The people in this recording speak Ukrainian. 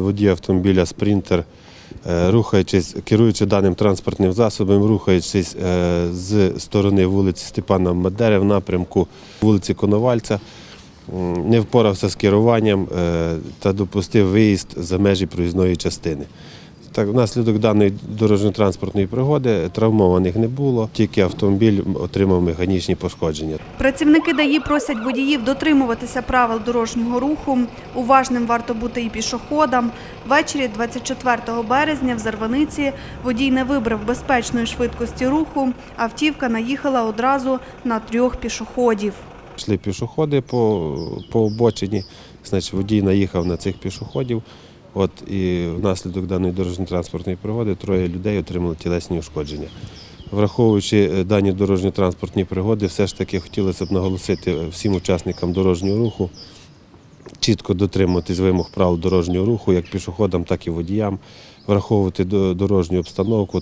Водій автомобіля Спринтер, е, керуючи даним транспортним засобом, рухаючись е, з сторони вулиці Степана Мадери в напрямку вулиці Коновальця, не впорався з керуванням е, та допустив виїзд за межі проїзної частини. Так, внаслідок даної дорожньо-транспортної пригоди травмованих не було, тільки автомобіль отримав механічні пошкодження. Працівники ДАІ просять водіїв дотримуватися правил дорожнього руху. Уважним варто бути і пішоходам. Ввечері 24 березня в Зарваниці водій не вибрав безпечної швидкості руху. Автівка наїхала одразу на трьох пішоходів. Йшли пішоходи по, по обочині, значить водій наїхав на цих пішоходів. От і внаслідок даної дорожньо-транспортної пригоди троє людей отримали тілесні ушкодження. Враховуючи е, дані дорожньо-транспортні пригоди, все ж таки хотілося б наголосити всім учасникам дорожнього руху, чітко дотримуватись вимог правил дорожнього руху, як пішоходам, так і водіям, враховувати дорожню обстановку.